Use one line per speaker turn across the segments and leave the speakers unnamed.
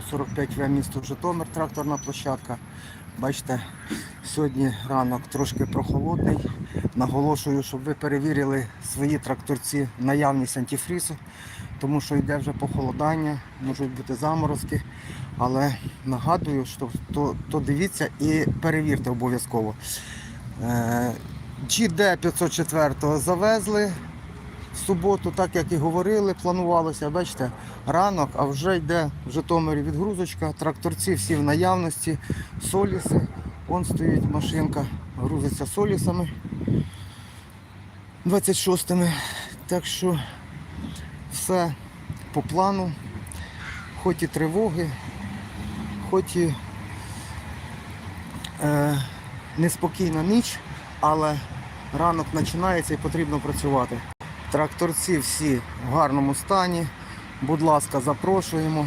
45В місто Житомир, тракторна площадка. Бачите, сьогодні ранок трошки прохолодний. Наголошую, щоб ви перевірили свої тракторці наявність антифрізу, тому що йде вже похолодання, можуть бути заморозки. Але нагадую, що то, то дивіться і перевірте обов'язково. Е, GD 504 завезли в суботу, так як і говорили, планувалося. Бачите, ранок, а вже йде в Житомирі відгрузочка, тракторці всі в наявності, соліси. Вон стоїть машинка, грузиться солісами 26-ми. Так що все по плану, хоч і тривоги, хоч і е, неспокійна ніч, але ранок починається і потрібно працювати. Тракторці всі в гарному стані. Будь ласка, запрошуємо.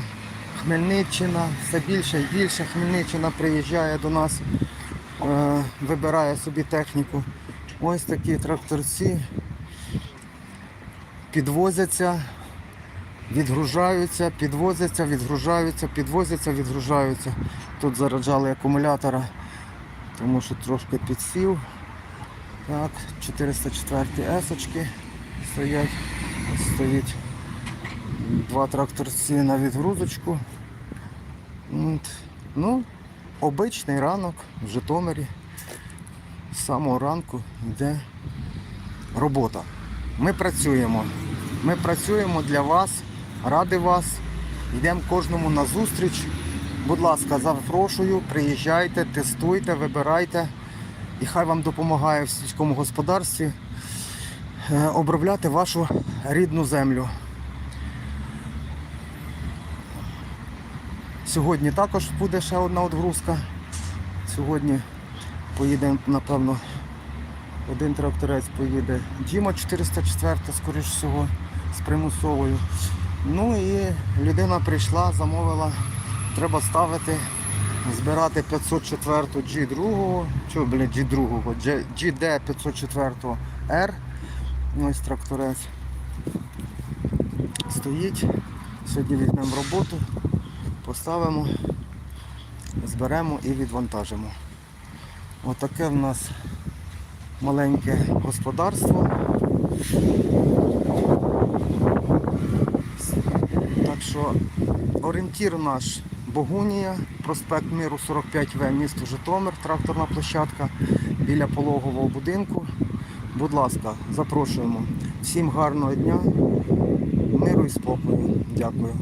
Хмельниччина, все більше і більше. Хмельниччина приїжджає до нас, е, вибирає собі техніку. Ось такі тракторці підвозяться, відгружаються, підвозяться, відгружаються, підвозяться, відгружаються. Тут зараджали акумулятора, тому що трошки підсів. Так, 404 есочки стоять. Стоїть два тракторці на відгрузочку. Ну, обичний ранок в Житомирі. З самого ранку йде робота. Ми працюємо. Ми працюємо для вас, ради вас. Йдемо кожному на зустріч. Будь ласка, запрошую, приїжджайте, тестуйте, вибирайте. І хай вам допомагає в сільському господарстві обробляти вашу рідну землю. Сьогодні також буде ще одна відгрузка. Сьогодні поїде, напевно, один тракторець поїде Діма 404, скоріш всього, з примусовою. Ну і людина прийшла, замовила, треба ставити, збирати 504 G2, чи, блін, G2, GD 504 R. Ось тракторець стоїть. Сьогодні візьмемо роботу, поставимо, зберемо і відвантажимо. Отаке в нас маленьке господарство. Так що орієнтір наш Богунія, проспект Миру 45В, місто Житомир, тракторна площадка біля пологового будинку. Будь ласка, запрошуємо. Всім гарного дня, миру і спокою. Дякую.